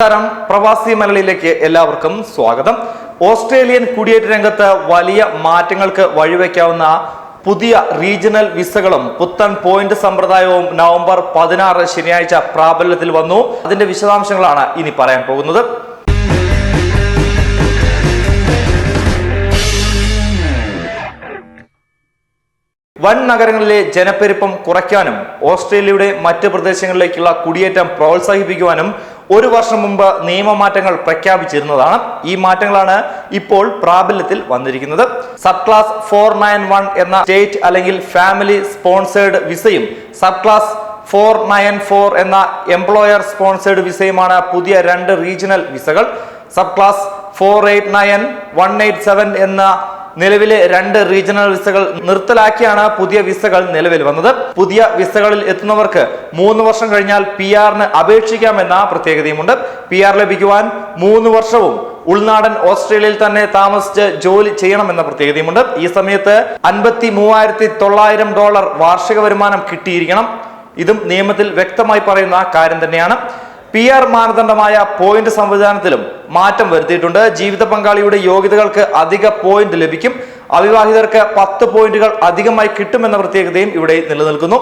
നമസ്കാരം. പ്രവാസി മലയാളിയിലേക്ക് എല്ലാവർക്കും സ്വാഗതം. ഓസ്ട്രേലിയൻ കുടിയേറ്റ രംഗത്ത് വലിയ മാറ്റങ്ങൾക്ക് വഴിവെക്കാവുന്ന പുതിയ റീജിയണൽ വിസകളും പുത്തൻ പോയിന്റ് സമ്പ്രദായവും നവംബർ പതിനാറ് ശനിയാഴ്ച പ്രാബല്യത്തിൽ വന്നു. അതിന്റെ വിശദാംശങ്ങളാണ് ഇനി പറയാൻ പോകുന്നത്. വൻ നഗരങ്ങളിലെ ജനപ്പെരുപ്പം കുറയ്ക്കാനും ഓസ്ട്രേലിയയുടെ മറ്റ് പ്രദേശങ്ങളിലേക്കുള്ള കുടിയേറ്റം പ്രോത്സാഹിപ്പിക്കുവാനും ഒരു വർഷം മുമ്പ് നിയമമാറ്റങ്ങൾ പ്രഖ്യാപിച്ചിരുന്നതാണ്. ഈ മാറ്റങ്ങളാണ് ഇപ്പോൾ പ്രാബല്യത്തിൽ വന്നിരിക്കുന്നത്. Sub class four nine one എന്ന സ്റ്റേറ്റ് അല്ലെങ്കിൽ ഫാമിലി സ്പോൺസേഡ് വിസയും sub class four nine four എന്ന എംപ്ലോയർ സ്പോൺസേഡ് വിസയുമാണ് പുതിയ രണ്ട് regional വിസകൾ sub class four eight nine one eight seven എന്ന നിലവിലെ രണ്ട് റീജിയണൽ വിസകൾ നിർത്തലാക്കിയാണ് പുതിയ വിസകൾ നിലവിൽ വന്നത്. പുതിയ വിസകളിൽ എത്തുന്നവർക്ക് മൂന്ന് വർഷം കഴിഞ്ഞാൽ പി ആറിന് അപേക്ഷിക്കാമെന്ന പ്രത്യേകതയുമുണ്ട്. പി ആർ ലഭിക്കുവാൻ മൂന്ന് വർഷവും ഉൾനാടൻ ഓസ്ട്രേലിയയിൽ തന്നെ താമസിച്ച് ജോലി ചെയ്യണമെന്ന പ്രത്യേകതയുമുണ്ട്. ഈ സമയത്ത് അൻപത്തി മൂവായിരത്തി തൊള്ളായിരം ഡോളർ വാർഷിക വരുമാനം കിട്ടിയിരിക്കണം. ഇതും നിയമത്തിൽ വ്യക്തമായി പറയുന്ന കാര്യം തന്നെയാണ്. പി ആർ മാനദണ്ഡമായ പോയിന്റ് സംവിധാനത്തിലും മാറ്റം വരുത്തിയിട്ടുണ്ട്. ജീവിത പങ്കാളിയുടെ യോഗ്യതകൾക്ക് അധിക പോയിന്റ് ലഭിക്കും. അവിവാഹിതർക്ക് പത്ത് പോയിന്റുകൾ അധികമായി കിട്ടുമെന്ന പ്രത്യേകതയും ഇവിടെ നിലനിൽക്കുന്നു.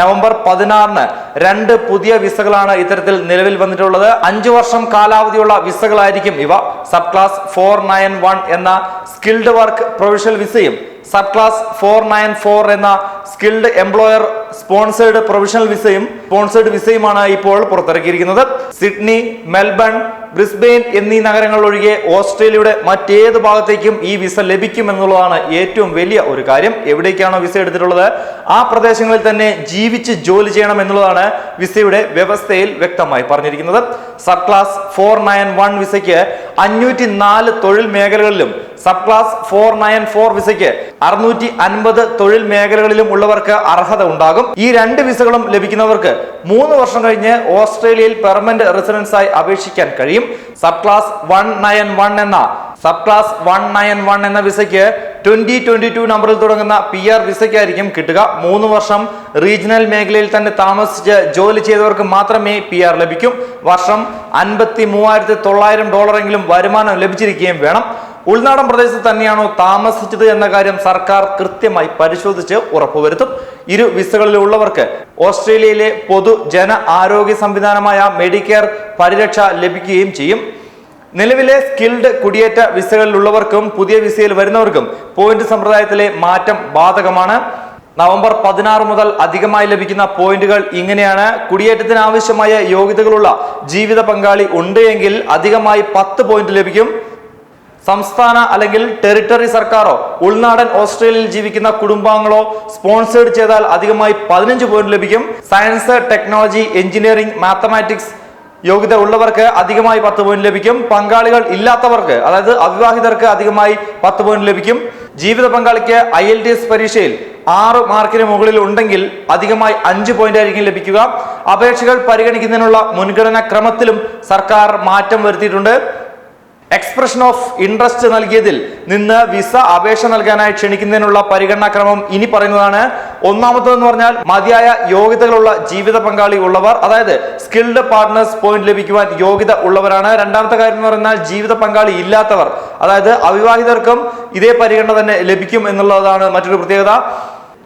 നവംബർ പതിനാറിന് രണ്ട് പുതിയ വിസകളാണ് ഇത്തരത്തിൽ നിലവിൽ വന്നിട്ടുള്ളത്. അഞ്ചു വർഷം കാലാവധിയുള്ള വിസകളായിരിക്കും ഇവ. Sub class four nine one എന്ന സ്കിൽഡ് വർക്ക് പ്രൊവിഷണൽ വിസയും sub class four nine four എന്ന സ്കിൽഡ് എംപ്ലോയർ സ്പോൺസേഡ് പ്രൊവിഷണൽ വിസയും സ്പോൺസേഡ് വിസയുമാണ് ഇപ്പോൾ പുറത്തിറക്കിയിരിക്കുന്നത്. സിഡ്നി മെൽബൺ ബ്രിസ്ബെയിൻ എന്നീ നഗരങ്ങൾ ഒഴികെ ഓസ്ട്രേലിയയുടെ മറ്റേത് ഭാഗത്തേക്കും ഈ വിസ ലഭിക്കും എന്നുള്ളതാണ് ഏറ്റവും വലിയ ഒരു കാര്യം. എവിടേക്കാണോ വിസ എടുത്തിട്ടുള്ളത്? ആ പ്രദേശങ്ങളിൽ തന്നെ ജീവിച്ച് ജോലി ചെയ്യണം എന്നുള്ളതാണ് വിസയുടെ വ്യവസ്ഥയിൽ വ്യക്തമായി പറഞ്ഞിരിക്കുന്നത്. Sub class four nine one വിസയ്ക്ക് അഞ്ഞൂറ്റി നാല് തൊഴിൽ മേഖലകളിലും sub class four nine four വിസയ്ക്ക് അറുന്നൂറ്റി അൻപത് തൊഴിൽ മേഖലകളിലും ഉള്ളവർക്ക് അർഹത ഉണ്ടാകും. ഈ രണ്ട് വിസകളും ലഭിക്കുന്നവർക്ക് മൂന്ന് വർഷം കഴിഞ്ഞ് ഓസ്ട്രേലിയയിൽ പെർമനന്റ് റെസിഡൻസ് ആയി അപേക്ഷിക്കാൻ കഴിയും. Sub class one nine one എന്ന sub class one nine one എന്ന വിസയ്ക്ക് ട്വന്റി ട്വന്റി ടു നമ്പറിൽ തുടങ്ങുന്ന പി ആർ വിസയ്ക്കായിരിക്കും കിട്ടുക. മൂന്ന് വർഷം റീജിയണൽ മേഖലയിൽ തന്നെ താമസിച്ച് ജോലി ചെയ്തവർക്ക് മാത്രമേ പി ആർ ലഭിക്കും. വർഷം അൻപത്തി മൂവായിരത്തി തൊള്ളായിരം ഡോളറെങ്കിലും വരുമാനം ലഭിച്ചിരിക്കുകയും വേണം. ഉൾനാടൻ പ്രദേശത്ത് തന്നെയാണോ താമസിച്ചത് എന്ന കാര്യം സർക്കാർ കൃത്യമായി പരിശോധിച്ച് ഉറപ്പുവരുത്തും. ഇരു വിസകളിലുള്ളവർക്ക് ഓസ്ട്രേലിയയിലെ പൊതു ജന ആരോഗ്യ സംവിധാനമായ മെഡിക്കെയർ പരിരക്ഷ ലഭിക്കുകയും ചെയ്യും. നിലവിലെ സ്കിൽഡ് കുടിയേറ്റ വിസകളിലുള്ളവർക്കും പുതിയ വിസയിൽ വരുന്നവർക്കും പോയിന്റ് സമ്പ്രദായത്തിലെ മാറ്റം ബാധകമാണ്. നവംബർ പതിനാറ് മുതൽ അധികമായി ലഭിക്കുന്ന പോയിന്റുകൾ ഇങ്ങനെയാണ്. കുടിയേറ്റത്തിന് ആവശ്യമായ യോഗ്യതകളുള്ള ജീവിത പങ്കാളി ഉണ്ട് എങ്കിൽ അധികമായി പത്ത് പോയിന്റ് ലഭിക്കും. സംസ്ഥാന അല്ലെങ്കിൽ ടെറിട്ടറി സർക്കാരോ ഉൾനാടൻ ഓസ്ട്രേലിയയിൽ ജീവിക്കുന്ന കുടുംബാംഗങ്ങളോ സ്പോൺസേഡ് ചെയ്താൽ അധികമായി പതിനഞ്ച് പോയിന്റ് ലഭിക്കും. സയൻസ് ടെക്നോളജി എഞ്ചിനീയറിംഗ് മാത്തമാറ്റിക്സ് യോഗ്യത ഉള്ളവർക്ക് അധികമായി പത്ത് പോയിന്റ് ലഭിക്കും. പങ്കാളികൾ ഇല്ലാത്തവർക്ക് അതായത് അവിവാഹിതർക്ക് അധികമായി പത്ത് പോയിന്റ് ലഭിക്കും. ജീവിത പങ്കാളിക്ക് ഐ എൽ ടി എസ് പരീക്ഷയിൽ ആറ് മാർക്കിന് മുകളിൽ ഉണ്ടെങ്കിൽ അധികമായി അഞ്ച് പോയിന്റ് ആയിരിക്കും ലഭിക്കുക. അപേക്ഷകൾ പരിഗണിക്കുന്നതിനുള്ള മുൻഗണനാ ക്രമത്തിലും സർക്കാർ മാറ്റം വരുത്തിയിട്ടുണ്ട്. എക്സ്പ്രഷൻ ഓഫ് ഇൻട്രസ്റ്റ് നൽകിയതിൽ നിന്ന് വിസ അപേക്ഷ നൽകാനായി ക്ഷണിക്കുന്നതിനുള്ള പരിഗണനാക്രമം ഇനി പറയുന്നതാണ്. ഒന്നാമത്തതെന്ന് പറഞ്ഞാൽ മതിയായ യോഗ്യതകളുള്ള ജീവിത പങ്കാളി ഉള്ളവർ അതായത് സ്കിൽഡ് പാർട്ട്നേഴ്സ് പോയിന്റ് ലഭിക്കുവാൻ യോഗ്യത ഉള്ളവരാണ്. രണ്ടാമത്തെ കാര്യം എന്ന് പറഞ്ഞാൽ ജീവിത പങ്കാളി ഇല്ലാത്തവർ അതായത് അവിവാഹിതർക്കും ഇതേ പരിഗണന തന്നെ ലഭിക്കും എന്നുള്ളതാണ് മറ്റൊരു പ്രത്യേകത.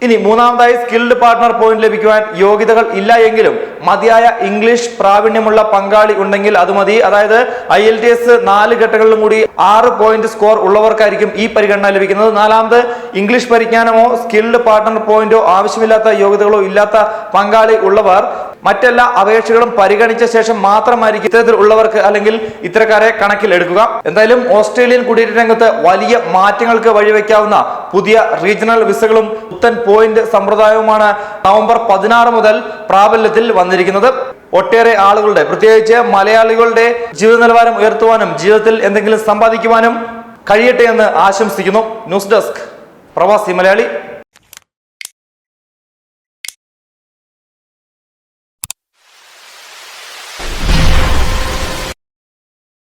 ഇനി മൂന്നാമതായി സ്കിൽഡ് പാർട്ട്ണർ പോയിന്റ് ലഭിക്കുവാൻ യോഗ്യതകൾ ഇല്ല എങ്കിലും മതിയായ ഇംഗ്ലീഷ് പ്രാവീണ്യമുള്ള പങ്കാളി ഉണ്ടെങ്കിൽ അത് മതി. അതായത് ഐ എൽ ടി എസ് നാല് ഘട്ടങ്ങളിലും കൂടി ആറ് പോയിന്റ് സ്കോർ ഉള്ളവർക്കായിരിക്കും ഈ പരിഗണന ലഭിക്കുന്നത്. നാലാമത് ഇംഗ്ലീഷ് പരിജ്ഞാനമോ സ്കിൽഡ് പാർട്ട്ണർ പോയിന്റോ ആവശ്യമില്ലാത്ത യോഗ്യതകളോ ഇല്ലാത്ത പങ്കാളി ഉള്ളവർ മറ്റെല്ലാ അപേക്ഷകളും പരിഗണിച്ച ശേഷം മാത്രമായിരിക്കും ഇത്തരത്തിൽ ഉള്ളവർക്ക് അല്ലെങ്കിൽ ഇത്തരക്കാരെ കണക്കിലെടുക്കുക എന്തായാലും ഓസ്ട്രേലിയൻ കുടിയേറ്റ രംഗത്ത് വലിയ മാറ്റങ്ങൾക്ക് വഴിവെക്കാവുന്ന പുതിയ റീജിയണൽ വിസകളും പുത്തൻ പോയിന്റ് സമ്പ്രദായവുമാണ് നവംബർ പതിനാറ് മുതൽ പ്രാബല്യത്തിൽ വന്നിരിക്കുന്നത്. ഒട്ടേറെ ആളുകളുടെ പ്രത്യേകിച്ച് മലയാളികളുടെ ജീവിത നിലവാരം ഉയർത്തുവാനും ജീവിതത്തിൽ എന്തെങ്കിലും സമ്പാദിക്കുവാനും കഴിയട്ടെ എന്ന് ആശംസിക്കുന്നു. ന്യൂസ് ഡെസ്ക് പ്രവാസി മലയാളി.